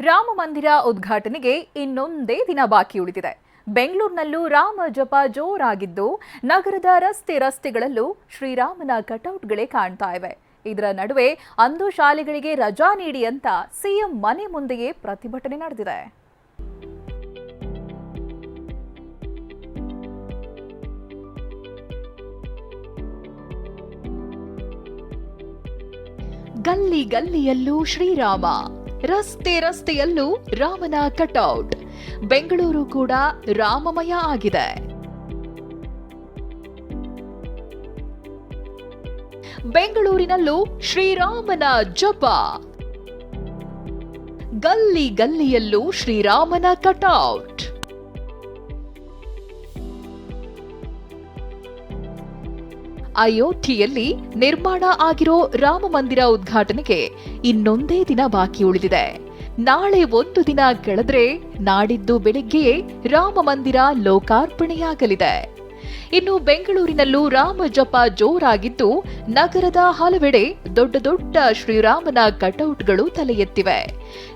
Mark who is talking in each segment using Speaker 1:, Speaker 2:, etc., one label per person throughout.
Speaker 1: ರಾಮ ಮಂದಿರ ಉದ್ಘಾಟನೆಗೆ ಇನ್ನೊಂದೇ ದಿನ ಬಾಕಿ ಉಳಿದಿದೆ. ಬೆಂಗಳೂರಿನಲ್ಲೂ ರಾಮ ಜಪ ಜೋರಾಗಿದ್ದು, ನಗರದ ರಸ್ತೆ ರಸ್ತೆಗಳಲ್ಲೂ ಶ್ರೀರಾಮನ ಕಟೌಟ್ಗಳೇ ಕಾಣ್ತಾ ಇವೆ. ಇದರ ನಡುವೆ ಅಂದು ಶಾಲೆಗಳಿಗೆ ರಜಾ ನೀಡಿ ಅಂತ ಸಿಎಂ ಮನೆ ಮುಂದೆಯೇ ಪ್ರತಿಭಟನೆ ನಡೆದಿದೆ. ಗಲ್ಲಿ ಗಲ್ಲಿಯಲ್ಲೂ ಶ್ರೀರಾಮ. ರಸ್ತೆ ರಸ್ತೆಯಲ್ಲೂ ರಾಮನ ಕಟೌಟ್. ಬೆಂಗಳೂರು ಕೂಡ ರಾಮಮಯ ಆಗಿದೆ. ಬೆಂಗಳೂರಿನಲ್ಲೂ ಶ್ರೀರಾಮನ ಜಪ. ಗಲ್ಲಿ ಗಲ್ಲಿಯಲ್ಲೂ ಶ್ರೀರಾಮನ ಕಟೌಟ್. ಅಯೋಧ್ಯೆಯಲ್ಲಿ ನಿರ್ಮಾಣ ಆಗಿರೋ ರಾಮ ಮಂದಿರ ಉದ್ಘಾಟನೆಗೆ ಇನ್ನೊಂದೇ ದಿನ ಬಾಕಿ ಉಳಿದಿದೆ. ನಾಳೆ ಒಂದು ದಿನ ಕಳೆದ್ರೆ ನಾಡಿದ್ದು ಬೆಳಿಗ್ಗೆಯೇ ರಾಮ ಮಂದಿರ ಲೋಕಾರ್ಪಣೆಯಾಗಲಿದೆ. ಇನ್ನು ಬೆಂಗಳೂರಿನಲ್ಲೂ ರಾಮ ಜಪ ಜೋರಾಗಿದ್ದು ನಗರದ ಹಲವೆಡೆ ದೊಡ್ಡ ದೊಡ್ಡ ಶ್ರೀರಾಮನ ಕಟೌಟ್ಗಳು ತಲೆ ಎತ್ತಿವೆ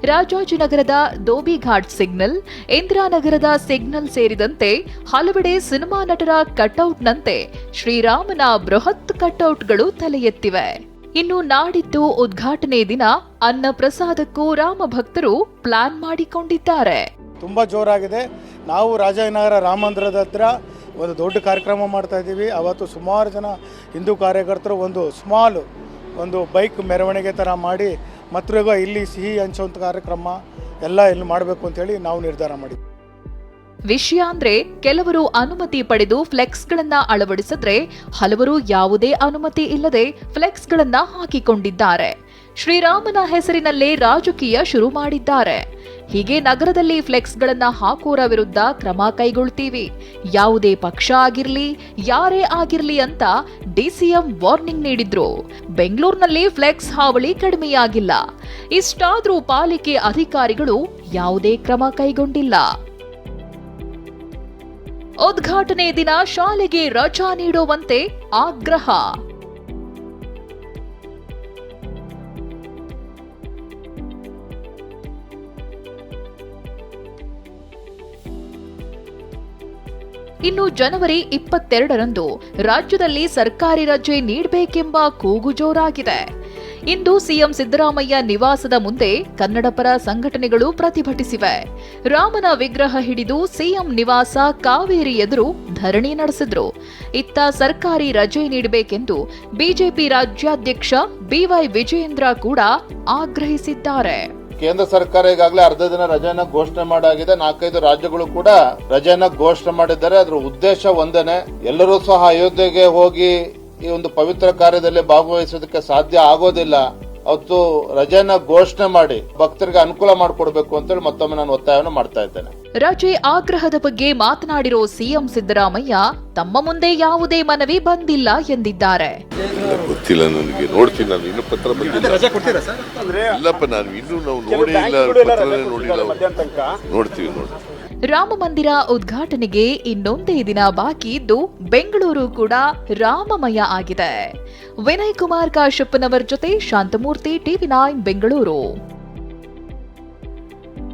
Speaker 1: ರಾಜಾಜಿನಗರದ ದೋಬಿಘಾಟ್ ಸಿಗ್ನಲ್, ಇಂದಿರಾನಗರದ ಸಿಗ್ನಲ್ ಸೇರಿದಂತೆ ಹಲವೆಡೆ ಸಿನಿಮಾ ನಟರ ಕಟೌಟ್ನಂತೆ ಶ್ರೀರಾಮನ ಬೃಹತ್ ಕಟೌಟ್ಗಳು ತಲೆ ಎತ್ತಿವೆ ಇನ್ನು ನಾಡಿದ್ದು ಉದ್ಘಾಟನೆ ದಿನ ಅನ್ನ ಪ್ರಸಾದಕ್ಕೂ ರಾಮ ಭಕ್ತರು ಪ್ಲಾನ್ ಮಾಡಿಕೊಂಡಿದ್ದಾರೆ.
Speaker 2: ತುಂಬಾ ಜೋರಾಗಿದೆ. ನಾವು ರಾಜನಗರ ರಾಮ ಮಂದಿರದ ಹತ್ರ ಒಂದು ದೊಡ್ಡ ಕಾರ್ಯಕ್ರಮ ಮಾಡ್ತಾ ಇದ್ದೀವಿ. ಅವತ್ತು ಸುಮಾರು ಜನ ಹಿಂದೂ ಕಾರ್ಯಕರ್ತರು ಒಂದು ಸ್ಮಾಲ್ ಒಂದು ಬೈಕ್ ಮೆರವಣಿಗೆ ಥರ ಮಾಡಿ ಮತ್ತುಗ ಇಲ್ಲಿ ಸಿಹಿ ಹಂಚುವಂಥ ಕಾರ್ಯಕ್ರಮ ಎಲ್ಲ ಇಲ್ಲಿ ಮಾಡಬೇಕು ಅಂತೇಳಿ ನಾವು ನಿರ್ಧಾರ ಮಾಡಿದ್ವಿ.
Speaker 1: ವಿಷಯ ಅಂದ್ರೆ ಕೆಲವರು ಅನುಮತಿ ಪಡೆದು ಫ್ಲೆಕ್ಸ್ಗಳನ್ನ ಅಳವಡಿಸಿದ್ರೆ, ಹಲವರು ಯಾವುದೇ ಅನುಮತಿ ಇಲ್ಲದೆ ಫ್ಲೆಕ್ಸ್ಗಳನ್ನ ಹಾಕಿಕೊಂಡಿದ್ದಾರೆ. ಶ್ರೀರಾಮನ ಹೆಸರಿನಲ್ಲೇ ರಾಜಕೀಯ ಶುರು ಮಾಡಿದ್ದಾರೆ. ಹೀಗೆ ನಗರದಲ್ಲಿ ಫ್ಲೆಕ್ಸ್ಗಳನ್ನ ಹಾಕೋರ ವಿರುದ್ಧ ಕ್ರಮ ಕೈಗೊಳ್ತೀವಿ. ಯಾವುದೇ ಪಕ್ಷ ಆಗಿರ್ಲಿ, ಯಾರೇ ಆಗಿರ್ಲಿ ಅಂತ ಡಿಸಿಎಂ ವಾರ್ನಿಂಗ್ ನೀಡಿದ್ರು. ಬೆಂಗಳೂರಿನಲ್ಲಿ ಫ್ಲೆಕ್ಸ್ ಹಾವಳಿ ಕಡಿಮೆಯಾಗಿಲ್ಲ. ಇಷ್ಟಾದ್ರೂ ಪಾಲಿಕೆ ಅಧಿಕಾರಿಗಳು ಯಾವುದೇ ಕ್ರಮ ಕೈಗೊಂಡಿಲ್ಲ. ಉದ್ಘಾಟನೆ ದಿನ ಶಾಲೆಗೆ ರಜಾ ನೀಡುವಂತೆ ಆಗ್ರಹ. ಇನ್ನು ಜನವರಿ ಇಪ್ಪತ್ತೆರಡರಂದು ರಾಜ್ಯದಲ್ಲಿ ಸರ್ಕಾರಿ ರಜೆ ನೀಡಬೇಕೆಂಬ ಕೂಗು ಜೋರಾಗಿದೆ. ಇಂದು ಸಿಎಂ ಸಿದ್ದರಾಮಯ್ಯ ನಿವಾಸದ ಮುಂದೆ ಕನ್ನಡಪರ ಸಂಘಟನೆಗಳು ಪ್ರತಿಭಟಿಸಿವೆ. ರಾಮನ ವಿಗ್ರಹ ಹಿಡಿದು ಸಿಎಂ ನಿವಾಸ ಕಾವೇರಿ ಎದುರು ಧರಣಿ ನಡೆಸಿದ್ರು. ಇತ್ತ ಸರ್ಕಾರಿ ರಜೆ ನೀಡಬೇಕೆಂದು ಬಿಜೆಪಿ ರಾಜ್ಯಾಧ್ಯಕ್ಷ ಬಿವೈ ವಿಜಯೇಂದ್ರ ಕೂಡ ಆಗ್ರಹಿಸಿದ್ದಾರೆ.
Speaker 3: ಕೇಂದ್ರ ಸರ್ಕಾರ ಈಗಾಗಲೇ ಅರ್ಧ ದಿನ ರಜೆಯನ್ನ ಘೋಷಣೆ ಮಾಡಾಗಿದೆ. ನಾಲ್ಕೈದು ರಾಜ್ಯಗಳು ಕೂಡ ರಜೆಯನ್ನ ಘೋಷಣೆ ಮಾಡಿದ್ದಾರೆ. ಅದರ ಉದ್ದೇಶ ಒಂದೇನೆ, ಎಲ್ಲರೂ ಸಹ ಅಯೋಧ್ಯೆಗೆ ಹೋಗಿ ಈ ಒಂದು ಪವಿತ್ರ ಕಾರ್ಯದಲ್ಲಿ ಭಾಗವಹಿಸೋದಕ್ಕೆ ಸಾಧ್ಯ ಆಗೋದಿಲ್ಲ. ಅವತ್ತು ರಜೆಯನ್ನ ಘೋಷಣೆ ಮಾಡಿ ಭಕ್ತರಿಗೆ ಅನುಕೂಲ ಮಾಡಿಕೊಡ್ಬೇಕು ಅಂತೇಳಿ ಮತ್ತೊಮ್ಮೆ ನಾನು ಒತ್ತಾಯವನ್ನು ಮಾಡ್ತಾ ಇದ್ದೇನೆ.
Speaker 1: ರಜೆ ಆಗ್ರಹದ ಬಗ್ಗೆ ಮಾತನಾಡಿರೋ ಸಿಎಂ ಸಿದ್ದರಾಮಯ್ಯ ತಮ್ಮ ಮುಂದೆ ಯಾವುದೇ ಮನವಿ ಬಂದಿಲ್ಲ ಎಂದಿದ್ದಾರೆ.
Speaker 4: ಗೊತ್ತಿಲ್ಲ ನನಗೆ. ನೋಡ್ತೀನಿ ನಾನು ಇನ್ನು ಪತ್ರ ಬಂದಿಲ್ಲ. ಇಲ್ಲಪ್ಪ ನಾನು ಇನ್ನೂ ನಾವು ನೋಡೇ ಇಲ್ಲ ಪತ್ರನೇ ನೋಡಿಲ್ಲ ನೋಡ್ತೀವಿ ನೋಡ್ತೀವಿ.
Speaker 1: ರಾಮ ಮಂದಿರ ಉದ್ಘಾಟನೆಗೆ ಇನ್ನೊಂದೇ ದಿನ ಬಾಕಿ ಇದ್ದು ಬೆಂಗಳೂರು ಕೂಡ ರಾಮಮಯ ಆಗಿದೆ. ವಿನಯ್ ಕುಮಾರ್ ಕಾಶಪ್ಪನವರ್ ಜೊತೆ ಶಾಂತಮೂರ್ತಿ, ಟಿವಿ ನೈನ್, ಬೆಂಗಳೂರು.